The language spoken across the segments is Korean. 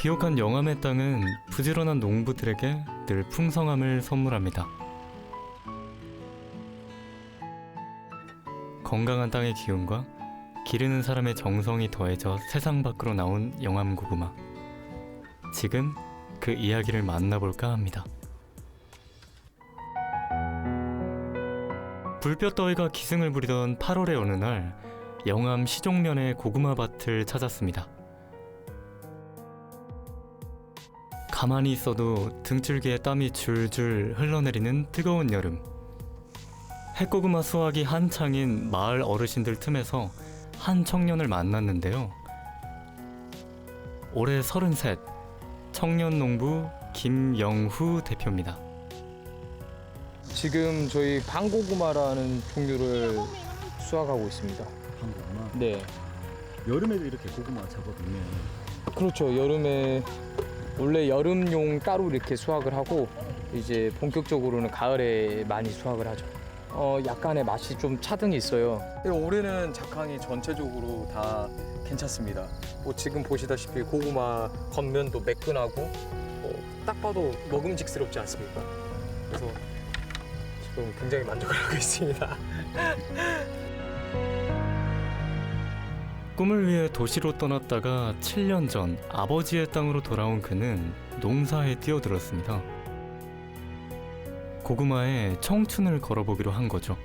비옥한 영암의 땅은 부지런한 농부들에게 늘 풍성함을 선물합니다. 건강한 땅의 기운과 기르는 사람의 정성이 더해져 세상 밖으로 나온 영암 고구마. 지금 그 이야기를 만나볼까 합니다. 불볕더위가 기승을 부리던 8월의 어느 날 영암 시종면의 고구마 밭을 찾았습니다. 가만히 있어도 등줄기에 땀이 줄줄 흘러내리는 뜨거운 여름. 핵고구마 수확이 한창인 마을 어르신들 틈에서 한 청년을 만났는데요. 올해 33, 청년 농부 김영후 대표입니다. 지금 저희 방고구마라는 종류를 수확하고 있습니다. 한국구나. 네. 여름에도 이렇게 고구마 작업이면 그렇죠. 여름에 원래 여름용 따로 이렇게 수확을 하고 이제 본격적으로는 가을에 많이 수확을 하죠. 어, 약간의 맛이 좀 차등이 있어요. 올해는 작황이 전체적으로 다 괜찮습니다. 뭐 지금 보시다시피 고구마 겉면도 매끈하고 뭐딱 봐도 먹음직스럽지 않습니까? 그래서 지금 굉장히 만족을 하고 있습니다. 꿈을 위해 도시로 떠났다가 7년 전 아버지의 땅으로 돌아온 그는 농사에 뛰어들었습니다. 고구마에 청춘을 걸어보기로 한 거죠.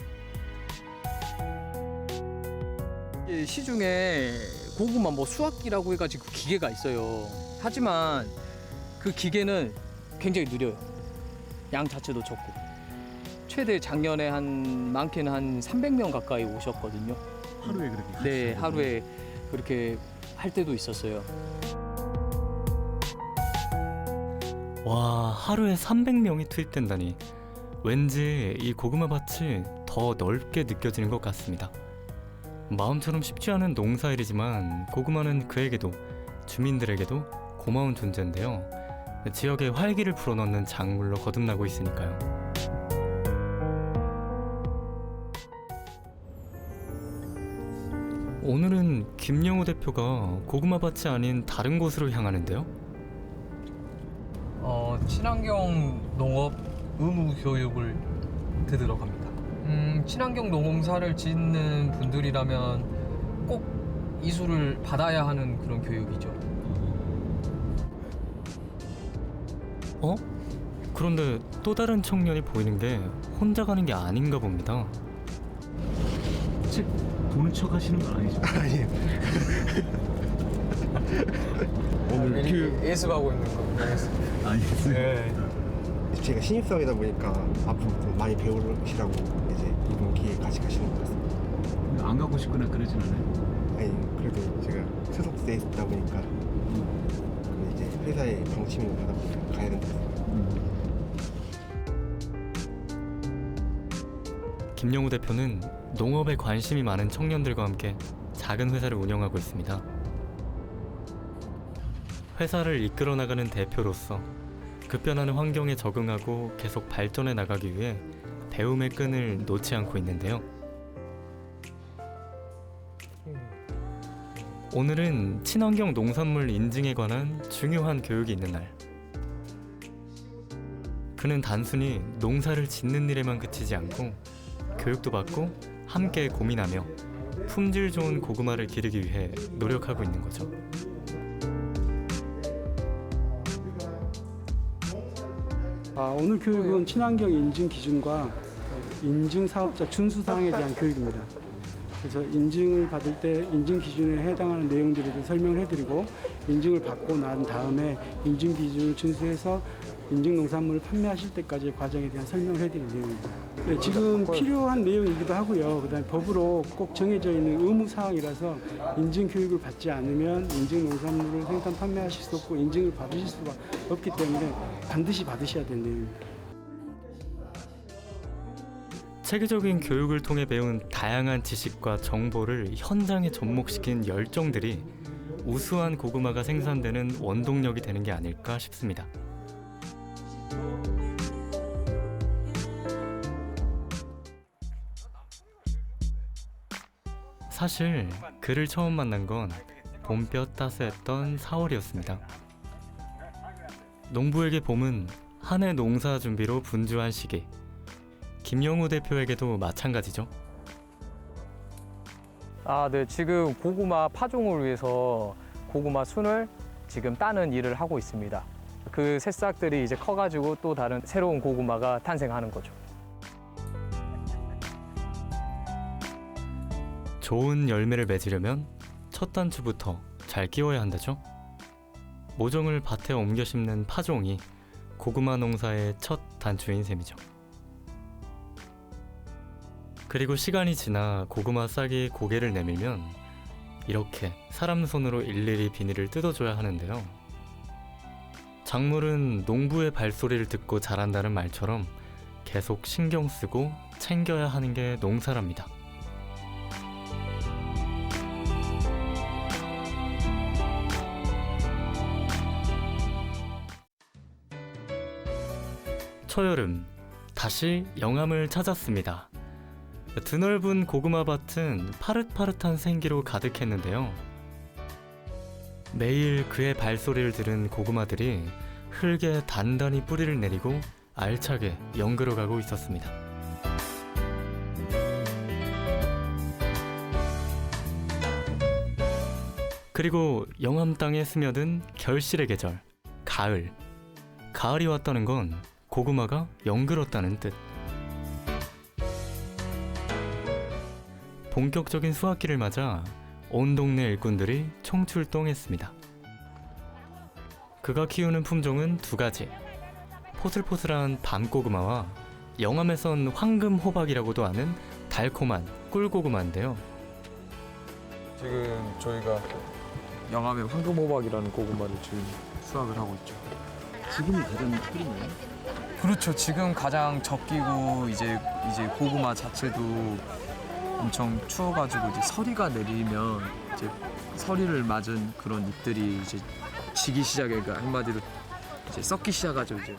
이 시중에 고구마 뭐 수확기라고 해가지고 그 기계가 있어요. 하지만 그 기계는 굉장히 느려요. 양 자체도 적고. 최대 작년에 한 많게는 한 300명 가까이 오셨거든요. 하루에 그렇게 네. 하루에 그렇게 할 때도 있었어요. 와, 하루에 300명이 투입된다니. 왠지 이 고구마 밭이 더 넓게 느껴지는 것 같습니다. 마음처럼 쉽지 않은 농사일이지만 고구마는 그에게도 주민들에게도 고마운 존재인데요. 지역의 활기를 불어넣는 작물로 거듭나고 있으니까요. 오늘은 김영우 대표가 고구마 밭이 아닌 다른 곳으로 향하는데요. 어, 친환경 농업 의무 교육을 들으러 갑니다. 음, 친환경 농사를 짓는 분들이라면 꼭 이수를 받아야 하는 그런 교육이죠. 어? 그런데 또 다른 청년이 보이는 게 혼자 가는 게 아닌가 봅니다. 혹시 보는 척 하시는 건 아니죠? 아니에요. 오늘 교육 예습하고 있는 거. 아니겠어요. 네. 제가 신입사원이다 보니까 앞으로 좀 많이 배우시라고 이제 이번 기회에 같이 가시는 것 같습니다. 안 가고 싶거나 그러진 않아요. 아니 그래도 제가 소속돼 있다 보니까 그 이제 회사의 방침을 받아 보니까 가야 된다. 김영우 대표는 농업에 관심이 많은 청년들과 함께 작은 회사를 운영하고 있습니다. 회사를 이끌어 나가는 대표로서 급변하는 환경에 적응하고 계속 발전해 나가기 위해 배움의 끈을 놓지 않고 있는데요. 오늘은 친환경 농산물 인증에 관한 중요한 교육이 있는 날. 그는 단순히 농사를 짓는 일에만 그치지 않고 교육도 받고 함께 고민하며 품질 좋은 고구마를 기르기 위해 노력하고 있는 거죠. 아, 오늘 교육은 친환경 인증 기준과 인증 사업자 준수 사항에 대한 교육입니다. 그래서 인증을 받을 때 인증 기준에 해당하는 내용들을 좀 설명을 해드리고 인증을 받고 난 다음에 인증 기준을 준수해서 인증 농산물을 판매하실 때까지의 과정에 대한 설명을 해드리는 내용입니다. 네, 지금 필요한 내용이기도 하고요. 그다음에 법으로 꼭 정해져 있는 의무 사항이라서 인증 교육을 받지 않으면 인증 농산물을 생산 판매하실 수 없고 인증을 받으실 수가 없기 때문에 반드시 받으셔야 되는 내용입니다. 체계적인 교육을 통해 배운 다양한 지식과 정보를 현장에 접목시킨 열정들이 우수한 고구마가 생산되는 원동력이 되는 게 아닐까 싶습니다. 사실 그를 처음 만난 건 봄볕 따스했던 4월이었습니다. 농부에게 봄은 한 해 농사 준비로 분주한 시기. 김영우 대표에게도 마찬가지죠. 아, 네. 지금 고구마 파종을 위해서 고구마 순을 지금 따는 일을 하고 있습니다. 그 새싹들이 이제 커가지고 또 다른 새로운 고구마가 탄생하는 거죠. 좋은 열매를 맺으려면 첫 단추부터 잘 끼워야 한다죠. 모종을 밭에 옮겨 심는 파종이 고구마 농사의 첫 단추인 셈이죠. 그리고 시간이 지나 고구마 싹이 고개를 내밀면 이렇게 사람 손으로 일일이 비닐을 뜯어줘야 하는데요. 작물은 농부의 발소리를 듣고 자란다는 말처럼 계속 신경 쓰고 챙겨야 하는 게 농사랍니다. 초여름 다시 영암을 찾았습니다. 드넓은 고구마 밭은 파릇파릇한 생기로 가득했는데요. 매일 그의 발소리를 들은 고구마들이 흙에 단단히 뿌리를 내리고 알차게 연그러 가고 있었습니다. 그리고 영암 땅에 스며든 결실의 계절, 가을. 가을이 왔다는 건 고구마가 연그렀다는 뜻. 본격적인 수확기를 맞아 온 동네 일꾼들이 총출동했습니다. 그가 키우는 품종은 두 가지. 포슬포슬한 밤고구마와 영암에선 황금 호박이라고도 하는 달콤한 꿀고구마인데요. 지금 저희가 영암의 황금호박이라는 고구마를 지금 수확을 하고 있죠. 지금이 가장 뿌리나요? 그렇죠. 지금 가장 적기고 이제 이제 고구마 자체도 엄청 추워가지고 이제 서리가 내리면 이제 서리를 맞은 그런 잎들이 이제 지기 시작해 그러니까 한마디로 이제 썩기 시작하죠 이제.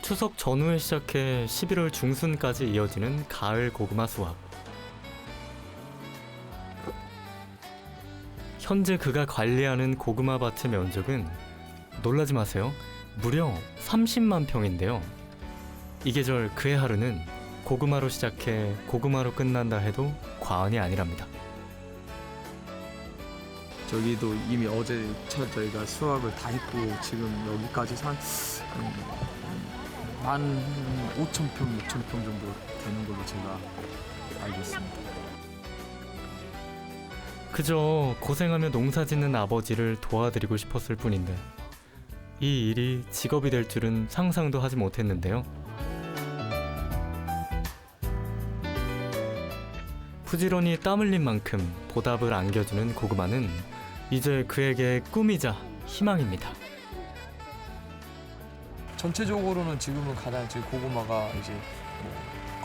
추석 전후에 시작해 11월 중순까지 이어지는 가을 고구마 수확. 현재 그가 관리하는 고구마 밭의 면적은 놀라지 마세요. 무려 30만 평인데요. 이 계절 그의 하루는 고구마로 시작해 고구마로 끝난다 해도 과언이 아니랍니다. 저기도 이미 어제 차 저희가 수확을 다 했고 지금 여기까지 한만 5천 평, 6천 평 정도 되는 걸로 제가 알고 있습니다. 그저 고생하며 농사 짓는 아버지를 도와드리고 싶었을 뿐인데 이 일이 직업이 될 줄은 상상도 하지 못했는데요. 부지런히 땀 흘린 만큼 보답을 안겨주는 고구마는 이제 그에게 꿈이자 희망입니다. 전체적으로는 지금은 가장 지금 고구마가 이제 뭐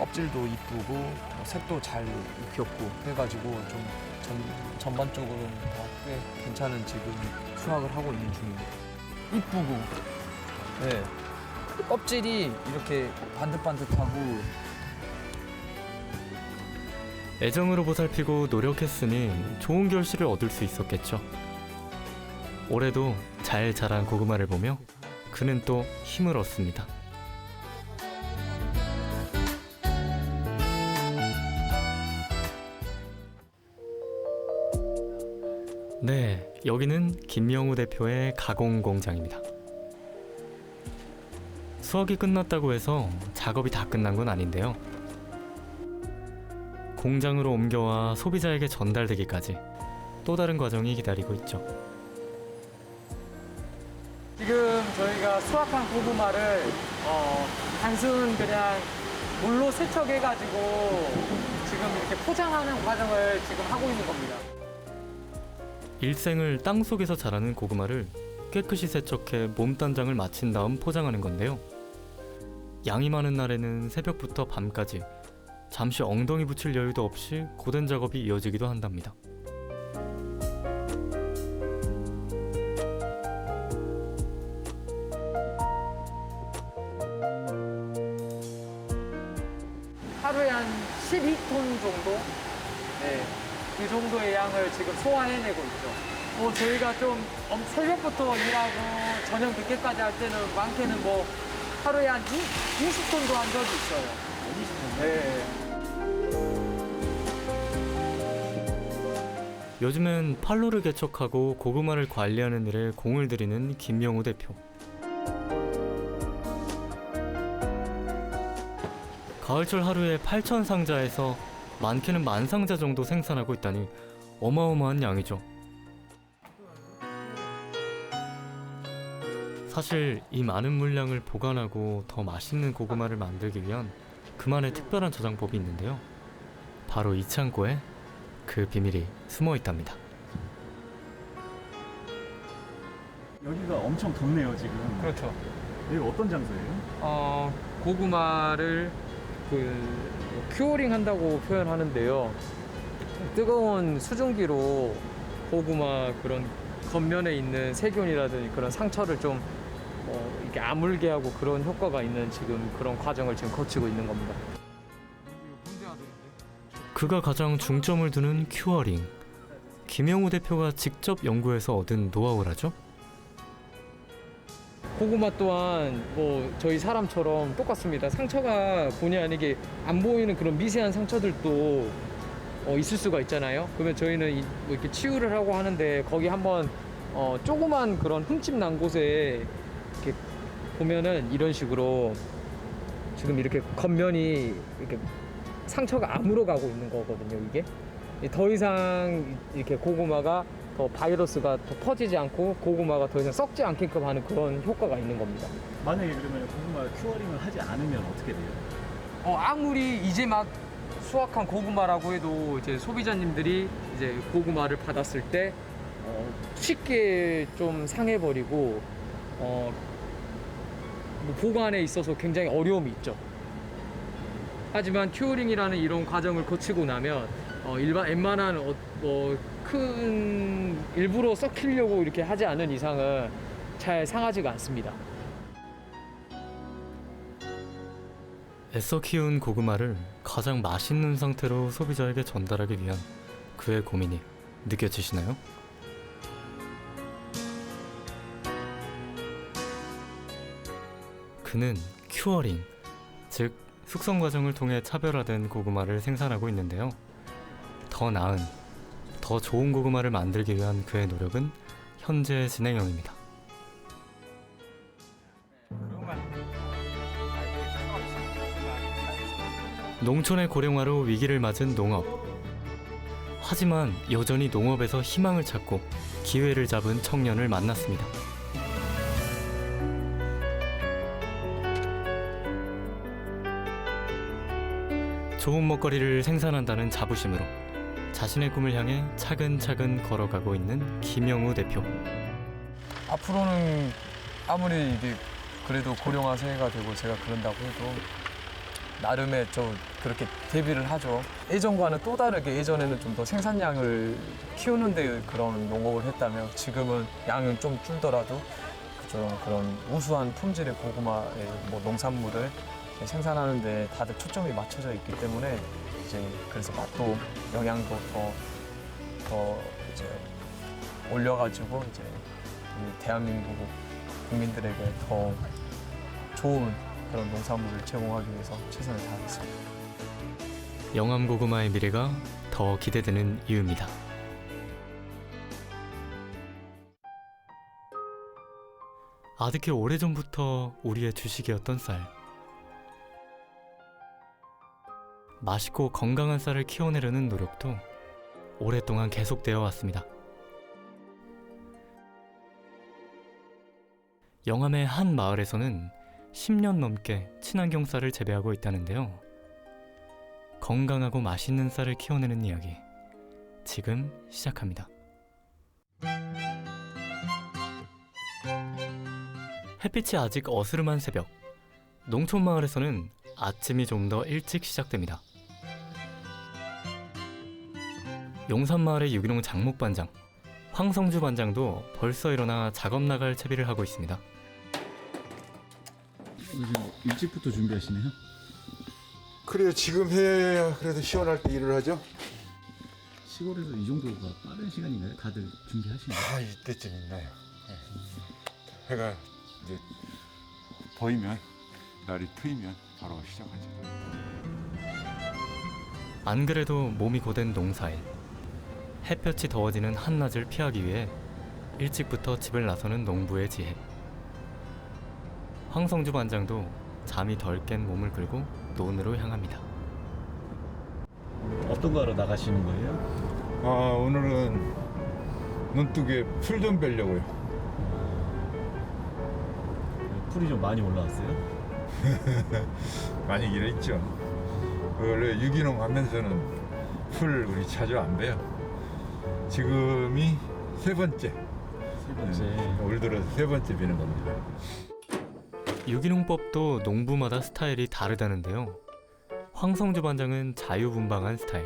껍질도 이쁘고 뭐 색도 잘 입혔고 해가지고 좀 전, 전반적으로는 다 꽤 괜찮은 지금 수확을 하고 있는 중입니다. 이쁘고, 네. 껍질이 이렇게 반듯반듯하고 애정으로 보살피고 노력했으니 좋은 결실을 얻을 수 있었겠죠. 올해도 잘 자란 고구마를 보며 그는 또 힘을 얻습니다. 여기는 김영우 대표의 가공 공장입니다. 수확이 끝났다고 해서 작업이 다 끝난 건 아닌데요. 공장으로 옮겨와 소비자에게 전달되기까지 또 다른 과정이 기다리고 있죠. 지금 저희가 수확한 고구마를 어, 단순 그냥 물로 세척해가지고 지금 이렇게 포장하는 과정을 지금 하고 있는 겁니다. 일생을 땅 속에서 자라는 고구마를 깨끗이 세척해 몸단장을 마친 다음 포장하는 건데요. 양이 많은 날에는 새벽부터 밤까지 잠시 엉덩이 붙일 여유도 없이 고된 작업이 이어지기도 한답니다. 정도? 정도의 양을 지금 소화해내고 있죠. 뭐 저희가 좀 엄- 새벽부터 일하고 저녁 늦게까지 할 때는 많게는 뭐 하루에 한 20톤도 한 적이 있어요. 20톤? 네. 요즘엔 팔로를 개척하고 고구마를 관리하는 일에 공을 들이는 김영우 대표. 가을철 하루에 8천 상자에서 많게는 만 상자 정도 생산하고 있다니 어마어마한 양이죠. 사실 이 많은 물량을 보관하고 더 맛있는 고구마를 만들기 위한 그만의 특별한 저장법이 있는데요. 바로 이 창고에 그 비밀이 숨어 있답니다. 여기가 엄청 덥네요 지금. 그렇죠. 여기 어떤 장소예요? 어, 고구마를 그 큐어링 한다고 표현하는데요. 뜨거운 수증기로 고구마 그런 겉면에 있는 세균이라든지 그런 상처를 좀 어, 이렇게 아물게 하고 그런 효과가 있는 지금 그런 과정을 지금 거치고 있는 겁니다. 그가 가장 중점을 두는 큐어링. 김영우 대표가 직접 연구해서 얻은 노하우라죠? 고구마 또한 뭐 저희 사람처럼 똑같습니다. 상처가 본의 아니게 안 보이는 그런 미세한 상처들도 어, 있을 수가 있잖아요. 그러면 저희는 이- 뭐 이렇게 치유를 하고 하는데 거기 한번 어, 조그만 그런 흠집 난 곳에 이렇게 보면은 이런 식으로 지금 이렇게 겉면이 이렇게 상처가 아물어 가고 있는 거거든요. 이게 더 이상 이렇게 고구마가 더 바이러스가 더 퍼지지 않고 고구마가 더 이상 썩지 않게끔 하는 그런 효과가 있는 겁니다. 만약에 그러면 고구마 큐어링을 하지 않으면 어떻게 돼요? 어, 아무리 이제 막 수확한 고구마라고 해도 이제 소비자님들이 이제 고구마를 받았을 때 어, 쉽게 좀 상해버리고 어, 뭐 보관에 있어서 굉장히 어려움이 있죠. 하지만 큐어링이라는 이런 과정을 거치고 나면 어, 일반 웬만한 어, 뭐 큰 일부러 썩히려고 이렇게 하지 않은 이상은 잘 상하지가 않습니다. 애써 키운 고구마를 가장 맛있는 상태로 소비자에게 전달하기 위한 그의 고민이 느껴지시나요? 그는 큐어링, 즉 숙성 과정을 통해 차별화된 고구마를 생산하고 있는데요. 더 나은, 더 좋은 고구마를 만들기 위한 그의 노력은 현재 진행형입니다. 농촌의 고령화로 위기를 맞은 농업. 하지만 여전히 농업에서 희망을 찾고 기회를 잡은 청년을 만났습니다. 좋은 먹거리를 생산한다는 자부심으로 자신의 꿈을 향해 차근차근 걸어가고 있는 김영우 대표. 앞으로는 아무리 이게 그래도 고령화 세대가 되고 제가 그런다고 해도 나름의 좀 그렇게 대비를 하죠. 예전과는 또 다르게 예전에는 좀 더 생산량을 키우는데 그런 농업을 했다면 지금은 양은 좀 줄더라도 그런 그런 우수한 품질의 고구마의 뭐 농산물을 생산하는데 다들 초점이 맞춰져 있기 때문에 이제 그래서 맛도 영양도 더 더 이제 올려가지고 이제 이 대한민국 국민들에게 더 좋은 그런 농산물을 제공하기 위해서 최선을 다하겠습니다. 영암 고구마의 미래가 더 기대되는 이유입니다. 아득히 오래전부터 우리의 주식이었던 쌀. 맛있고 건강한 쌀을 키워내려는 노력도 오랫동안 계속되어 왔습니다. 영암의 한 마을에서는 10년 넘게 친환경 쌀을 재배하고 있다는데요. 건강하고 맛있는 쌀을 키워내는 이야기 지금 시작합니다. 햇빛이 아직 어스름한 새벽 농촌 마을에서는 아침이 좀 더 일찍 시작됩니다. 용산 마을의 유기농 장목 반장 황성주 반장도 벌써 일어나 작업 나갈 채비를 하고 있습니다. 요즘 일찍부터 준비하시네요. 그래요. 지금 해야 그래도 시원할 때 일을 하죠. 시골에서 이 정도가 빠른 시간인가요? 다들 준비하시나요? 아 이때쯤 있나요? 네. 해가 이제 보이면 날이 트이면 바로 시작하죠. 안 그래도 몸이 고된 농사일. 햇볕이 더워지는 한낮을 피하기 위해 일찍부터 집을 나서는 농부의 지혜. 황성주 반장도 잠이 덜 깬 몸을 끌고 논으로 향합니다. 어떤 거 하러 나가시는 거예요? 아 오늘은 눈뜨게 풀좀 빼려고요. 풀이 좀 많이 올라왔어요? 많이 일했죠. 원래 유기농 하면서는 풀 우리 자주 안 베요. 지금이 세 번째. 세 번째. 네, 올 들어서 세 번째 비는 겁니다. 유기농법도 농부마다 스타일이 다르다는데요. 황성주 반장은 자유분방한 스타일.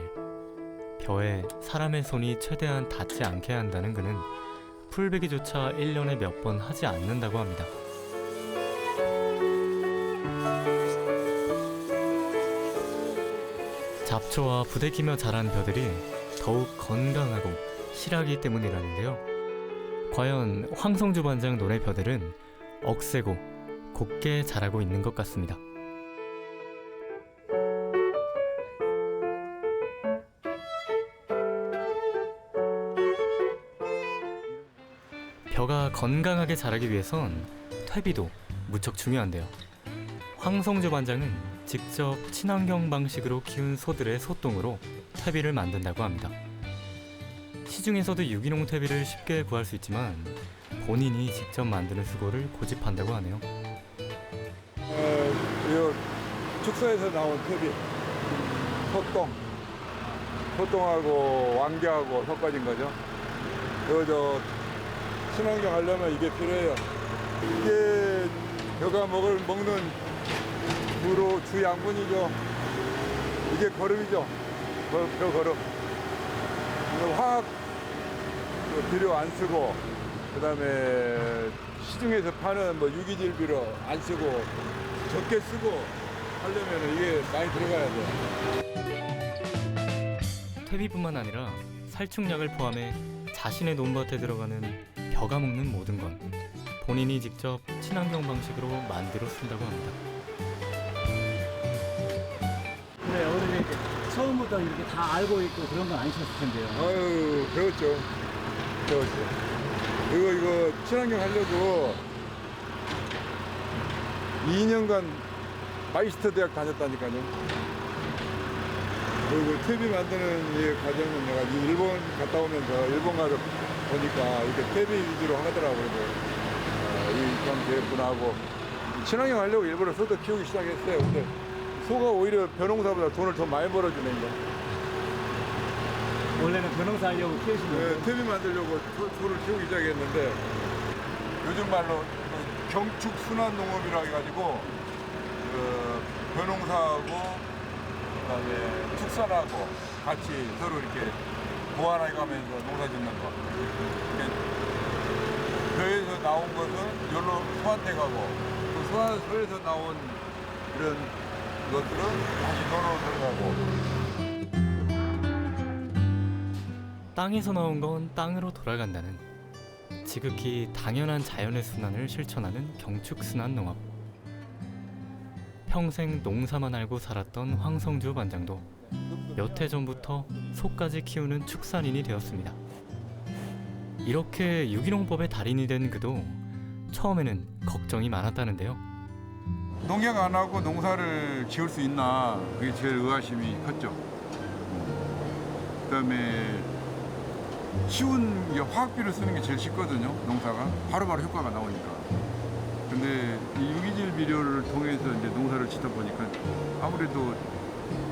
벼에 사람의 손이 최대한 닿지 않게 한다는 그는 풀베기조차 1년에 몇 번 하지 않는다고 합니다. 잡초와 부대끼며 자란 벼들이 더욱 건강하고 실하기 때문이라는데요. 과연 황성주 반장 논의 벼들은 억세고 곱게 자라고 있는 것 같습니다. 벼가 건강하게 자라기 위해선 퇴비도 무척 중요한데요. 황성주 반장은 직접 친환경 방식으로 키운 소들의 소똥으로 퇴비를 만든다고 합니다. 시중에서도 유기농 퇴비를 쉽게 구할 수 있지만 본인이 직접 만드는 수고를 고집한다고 하네요. 어, 이 축사에서 나온 퇴비, 소똥, 소똥하고 왕겨하고 섞어진 거죠. 그저 친환경 하려면 이게 필요해요. 이게 벼가 먹을 먹는 무로 주 양분이죠. 이게 거름이죠. 벼, 벼 거름. 화학 그 비료 안 쓰고 그다음에 시중에서 파는 뭐 유기질 비료 안 쓰고 적게 쓰고 하려면 이게 많이 들어가야 돼요. 퇴비뿐만 아니라 살충약을 포함해 자신의 논밭에 들어가는 벼가 먹는 모든 건 본인이 직접 친환경 방식으로 만들어 쓴다고 합니다. 네, 오늘 이제 처음부터 이렇게 다 알고 있고 그런 건 아니셨을 텐데요. 아유 배웠죠. 배웠죠. 이거 이거 친환경 하려고 2년간 마이스터 대학 다녔다니까요. 그리고 퇴비 만드는 이 과정은 내가 이 일본 갔다 오면서 일본 가서 보니까 이렇게 퇴비 위주로 하더라고요. 어, 이참 되겠구나 하고 친환경 하려고 일본에 소도 키우기 시작했어요. 근데 소가 오히려 벼농사보다 돈을 더 많이 벌어주는 거. 원래는 변호사 하려고 키우신 네, 거예요? 퇴비 만들려고 소, 소를 키우기 시작했는데 요즘 말로 그 경축 순환 농업이라 해가지고 그 벼농사하고 그다음에 축산하고 같이 서로 이렇게 보완해 가면서 농사 짓는 거. 이게 벼에서 나온 것은 여기로 소한테 가고 그 소한 소에서 나온 이런 것들은 다시 논으로 들어가고 땅에서 나온 건 땅으로 돌아간다는 지극히 당연한 자연의 순환을 실천하는 경축순환 농업. 평생 농사만 알고 살았던 황성주 반장도 몇 해 전부터 소까지 키우는 축산인이 되었습니다. 이렇게 유기농법의 달인이 된 그도 처음에는 걱정이 많았다는데요. 농약 안 하고 농사를 지을 수 있나 그게 제일 의아심이 컸죠. 그다음에 쉬운 게 화학비를 쓰는 게 제일 쉽거든요. 농사가 바로바로 효과가 나오니까. 근데 이 유기질 비료를 통해서 이제 농사를 짓다 보니까 아무래도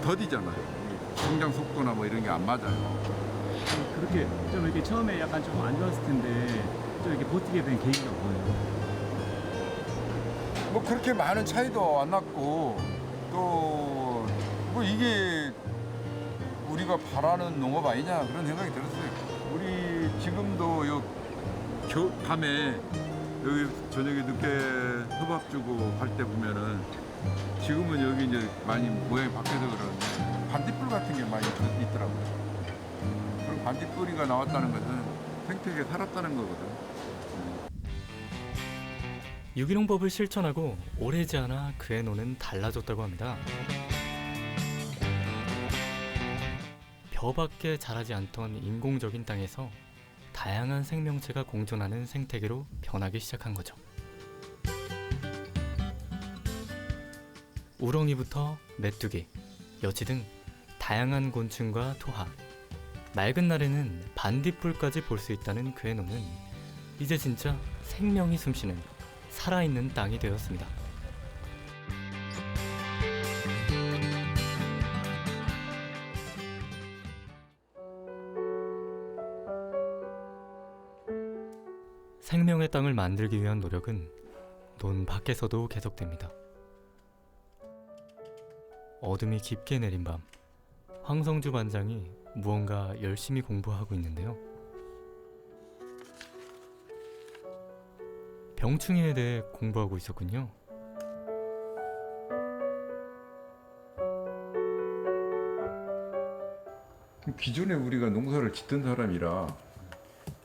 더디잖아요. 성장 속도나 뭐 이런 게 안 맞아요. 그렇게 좀 이렇게 처음에 약간 좀 안 좋았을 텐데 좀 이렇게 버티게 된 계기가 뭐예요? 뭐 그렇게 많은 차이도 안 났고 또 뭐 이게 우리가 바라는 농업 아니냐 그런 생각이 들었어요. 우리 지금도 요 겨, 밤에 여기 저녁에 늦게 협업 주고 갈때 보면은 지금은 여기 이제 많이 모양이 바뀌어서 그러는데 반딧불 같은 게 많이 있- 있더라고요. 반딧불이가 나왔다는 것은 생태계 살았다는 거거든. 유기농법을 실천하고 오래지 않아 그의 노는 달라졌다고 합니다. 벼밖에 자라지 않던 인공적인 땅에서 다양한 생명체가 공존하는 생태계로 변하기 시작한 거죠. 우렁이부터 메뚜기, 여치 등 다양한 곤충과 토하, 맑은 날에는 반딧불까지 볼 수 있다는 그의 노는 이제 진짜 생명이 숨쉬는 살아있는 땅이 되었습니다. 생명의 땅을 만들기 위한 노력은 논 밖에서도 계속됩니다. 어둠이 깊게 내린 밤, 황성주 반장이 무언가 열심히 공부하고 있는데요. 병충해에 대해 공부하고 있었군요. 기존에 우리가 농사를 짓던 사람이라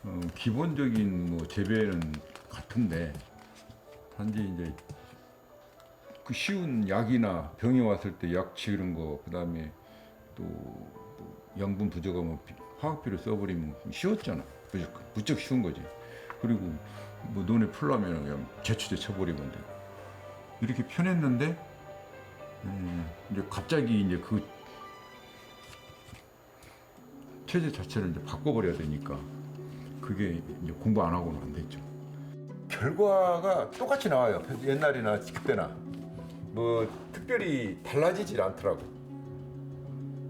어, 기본적인 뭐 재배는 같은데 단지 이제 그 쉬운 약이나 병이 왔을 때 약 치는 거 그다음에 또, 또 양분 부족하면 비- 화학비를 써버리면 쉬웠잖아 무척 쉬운 거지 그리고 뭐 논에 풀려면 그냥 제초제 쳐버리면 되고 이렇게 편했는데 음, 이제 갑자기 이제 그 체제 자체를 이제 바꿔버려야 되니까 그게 이제 공부 안 하고는 안 됐죠. 결과가 똑같이 나와요. 옛날이나 그때나 뭐 특별히 달라지질 않더라고.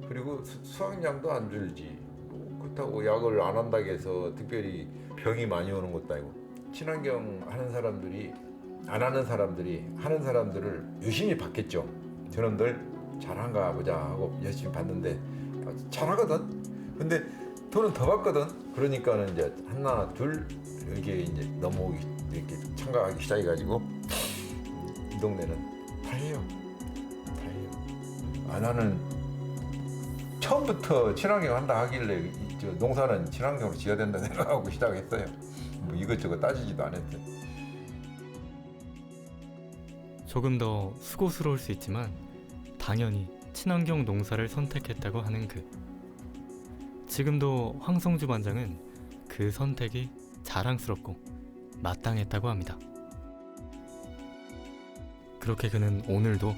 그리고 수- 수확량도 안 줄지. 뭐 그렇다고 약을 안 한다고 해서 특별히 병이 많이 오는 것도 아니고 친환경 하는 사람들이 안 하는 사람들이 하는 사람들을 유심히 봤겠죠. 저놈들 잘한가 보자 하고 열심히 봤는데 잘하거든. 근데 돈은 더 받거든. 그러니까는 이제 하나 둘 이렇게 이제 넘어오기 이렇게 참가하기 시작해가지고 이 동네는. 다 해요. 아 나는 처음부터 친환경 한다 하길래 이- 저 농사는 친환경으로 지어야 된다 생각하고 시작했어요. 뭐 이것저것 따지지도 않았어요. 조금 더 수고스러울 수 있지만 당연히 친환경 농사를 선택했다고 하는 그. 지금도 황성주 반장은 그 선택이 자랑스럽고 마땅했다고 합니다. 그렇게 그는 오늘도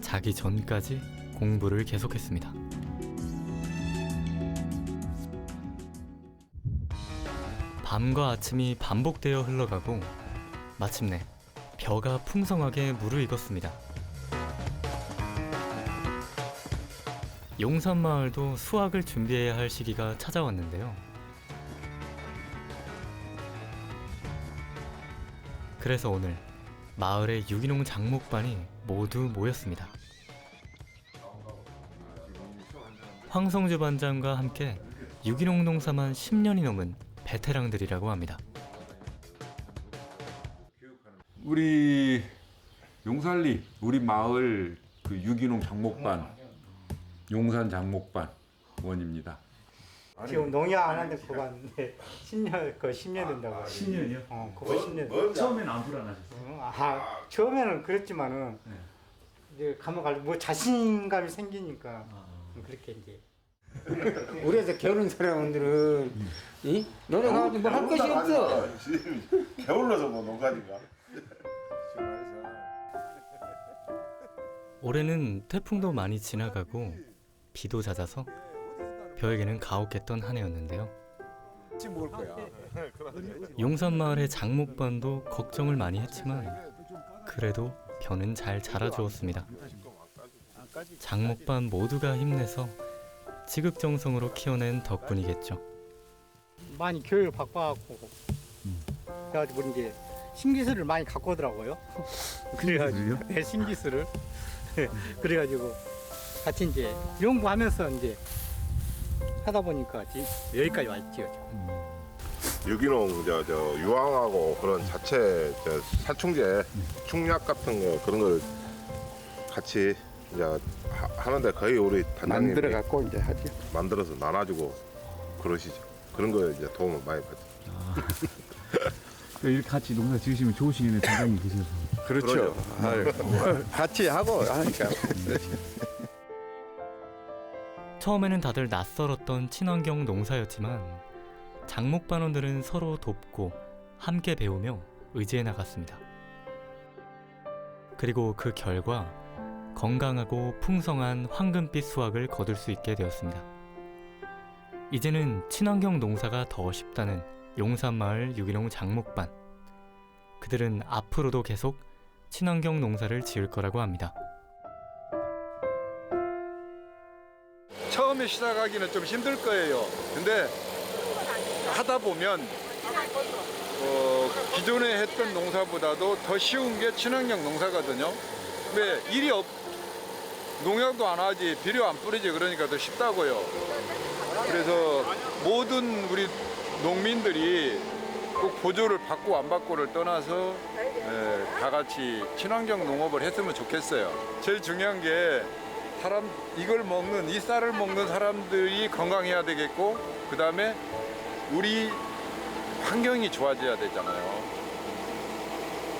자기 전까지 공부를 계속했습니다. 밤과 아침이 반복되어 흘러가고 마침내 벼가 풍성하게 무르익었습니다. 용산마을도 수확을 준비해야 할 시기가 찾아왔는데요. 그래서 오늘 마을의 유기농 장목반이 모두 모였습니다. 황성주 반장과 함께 유기농 농사만 10년이 넘은 베테랑들이라고 합니다. 우리 용살리 우리 마을 그 유기농 장목반 용산 장목반 원입니다. 지금 농약 안 하는데 그거 하는데 10년 그 10년 된다고. 10년이요? 어, 그거 10년. 처음에는 안 불안하셨어요? 어, 아, 처음에는 그랬지만은 네. 이제 가면 갈수록 뭐 자신감이 생기니까 그렇게 이제. 우리에서 겨울은 사람들은 이 너네 가지고 뭐할 것이 없어. 게을러서 뭐 농가니까. 올해는 태풍도 많이 지나가고 비도 잦아서 벼에게는 가혹했던 한 해였는데요. 먹을 거야. 용산마을의 장목반도 걱정을 많이 했지만 그래도 벼는 잘 자라주었습니다. 장목반 모두가 힘내서 지극정성으로 키워낸 덕분이겠죠. 많이 교육을 바꿔갖고 그래가지고 이제 신기술을 많이 갖고 오더라고요. 그래가지고 네, 신기술을 그래가지고 같이 이제 연구하면서 이제 하다 보니까 여기까지 왔지요. 유기농 저, 저 유황하고 그런 자체 저 살충제 충약 같은 거 그런 걸 같이 이제 하, 하는데 거의 우리 단장님이 갖고 이제 하죠. 만들어서 나눠주고 그러시죠. 그런 거에 이제 도움을 많이 받죠. 이렇게 같이 농사 지으시면 좋으시겠네 장관님 계셔서. 그렇죠. 아유, 같이 하고 하니까. 처음에는 다들 낯설었던 친환경 농사였지만 장목반원들은 서로 돕고 함께 배우며 의지해 나갔습니다. 그리고 그 결과 건강하고 풍성한 황금빛 수확을 거둘 수 있게 되었습니다. 이제는 친환경 농사가 더 쉽다는 용산마을 유기농 장목반. 그들은 앞으로도 계속 친환경 농사를 지을 거라고 합니다. 처음에 시작하기는 좀 힘들 거예요. 근데 하다 보면 어, 기존에 했던 농사보다도 더 쉬운 게 친환경 농사거든요. 왜 일이 없 농약도 안 하지 비료 안 뿌리지 그러니까 더 쉽다고요. 그래서 모든 우리 농민들이 꼭 보조를 받고 안 받고를 떠나서 예, 다 같이 친환경 농업을 했으면 좋겠어요. 제일 중요한 게 사람 이걸 먹는 이 쌀을 먹는 사람들이 건강해야 되겠고 그 다음에 우리 환경이 좋아져야 되잖아요.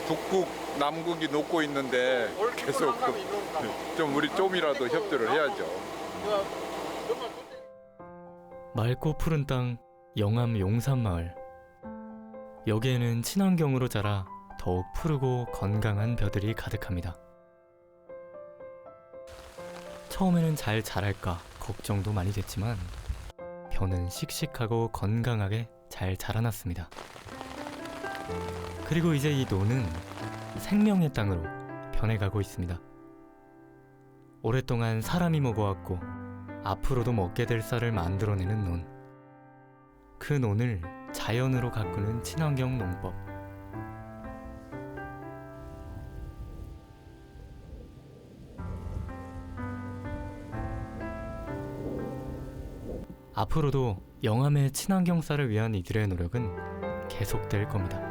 북극 남극이 녹고 있는데 계속 그- 좀 우리 좀이라도 협조를 해야죠. 맑고 푸른 땅 영암 용산마을 여기에는 친환경으로 자라 더욱 푸르고 건강한 벼들이 가득합니다. 처음에는 잘 자랄까 걱정도 많이 됐지만 벼는 씩씩하고 건강하게 잘 자라났습니다. 그리고 이제 이 논은 생명의 땅으로 변해가고 있습니다. 오랫동안 사람이 먹어왔고 앞으로도 먹게 될 쌀을 만들어내는 논. 그 논을 자연으로 가꾸는 친환경 농법. 앞으로도 영암의 친환경 쌀을 위한 이들의 노력은 계속될 겁니다.